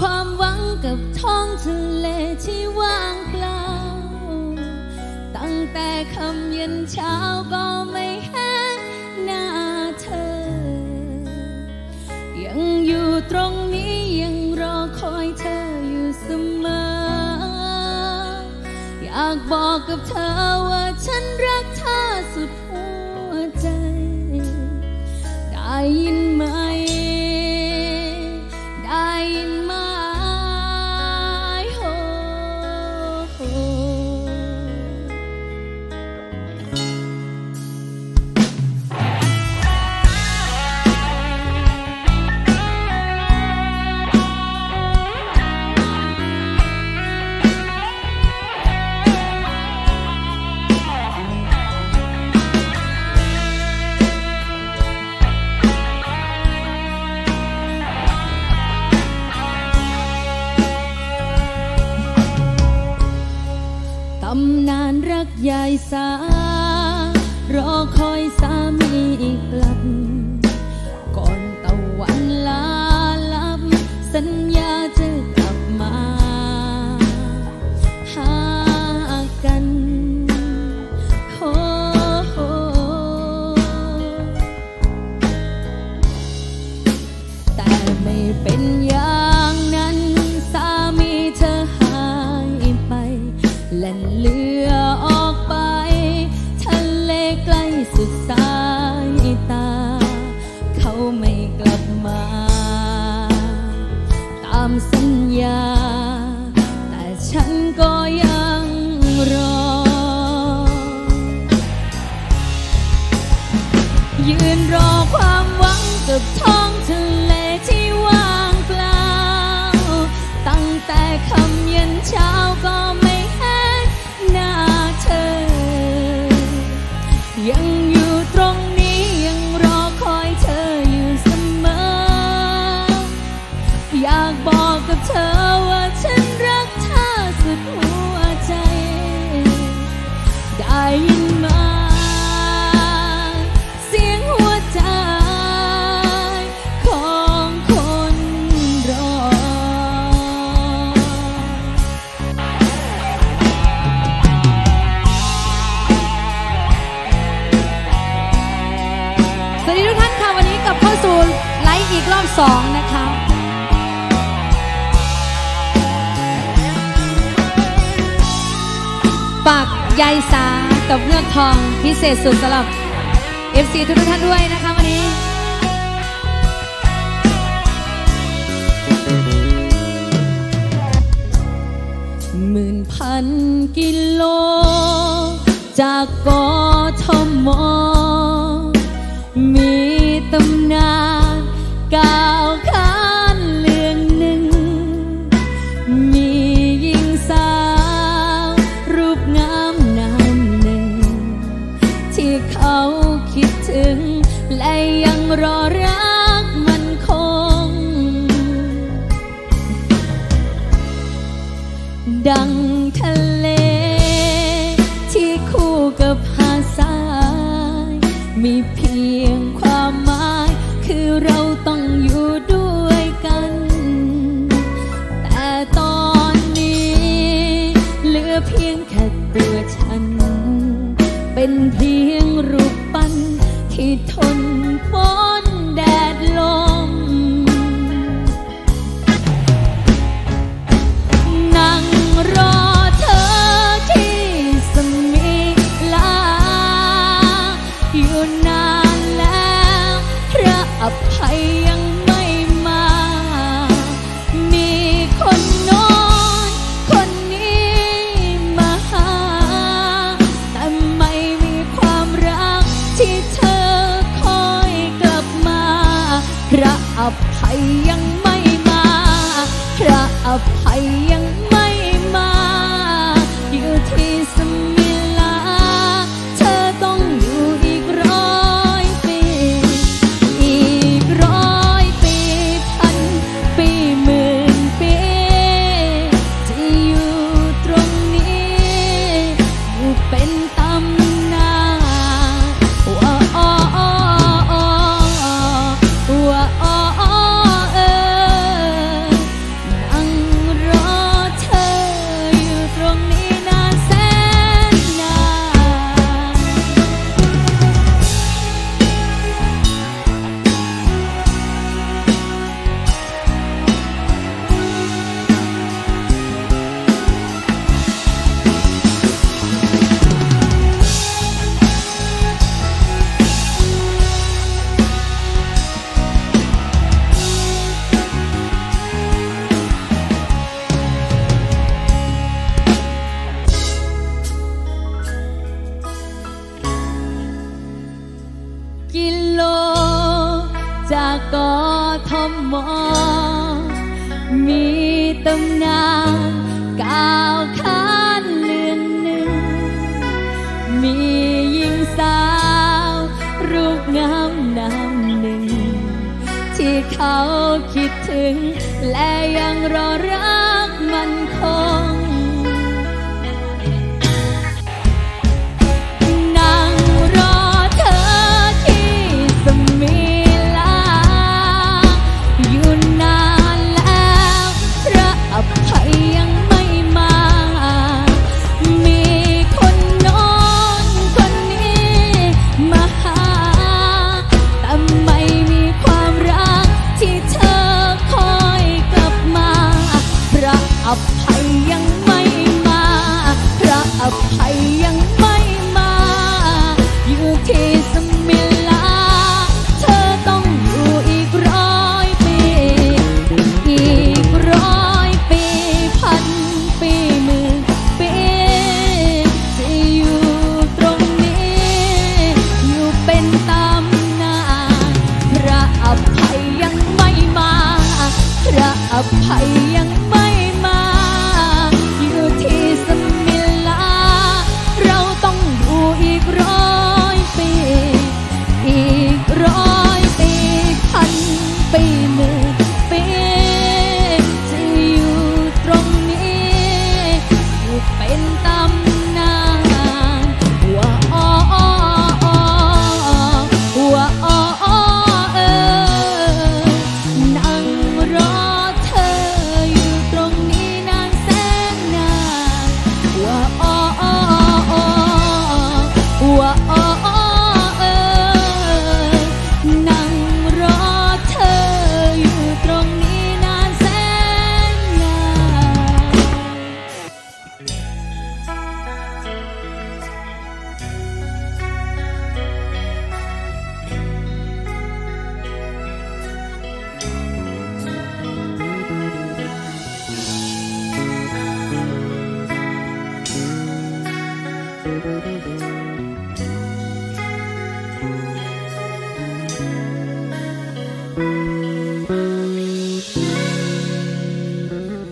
ความหวังกับท้องทะเลที่ว่างเปล่า ตั้งแต่คำเย็นเช้าก็ไม่เห็นหน้าเธอ ยังอยู่ตรงนี้ยังรอคอยเธออยู่เสมอ อยากบอกกับเธอว่าฉันรัก ยายสารอคอยสามีกลับ ก่อนตะวันลาลับ สัญญาจะกลับมา หากันโอ้โหแต่ไม่เป็นามสัญญา แต่ฉันก็ยังรอ ยืนรอความหวังกับท้อง บอกกับเธอว่าฉันรักเธอสุดหัวใจ ได้ยิน ยายสากับเงือกทองพิเศษสุดสำหรับ FC ทุกท่านด้วยนะคะวันนี้หมื่นพันกิโล จากกทมมีตำนาน ทะเล ที่คู่กับหาดทราย มีเพียงความหมาย คือเราต้องอยู่ด้วยกัน แต่ตอนนี้ เหลือเพียงแค่ตัวฉัน เป็นเพียงรูปปั้นที่ทนฝน ยังไม่มา พระอภัย กิโล จากกอทมมมีตำนานก้าวข้านเลือนหนึ่ง มียิงสาว รูปงามนามหนึ่ง ที่เขาคิดถึง และยังรอรักมันคง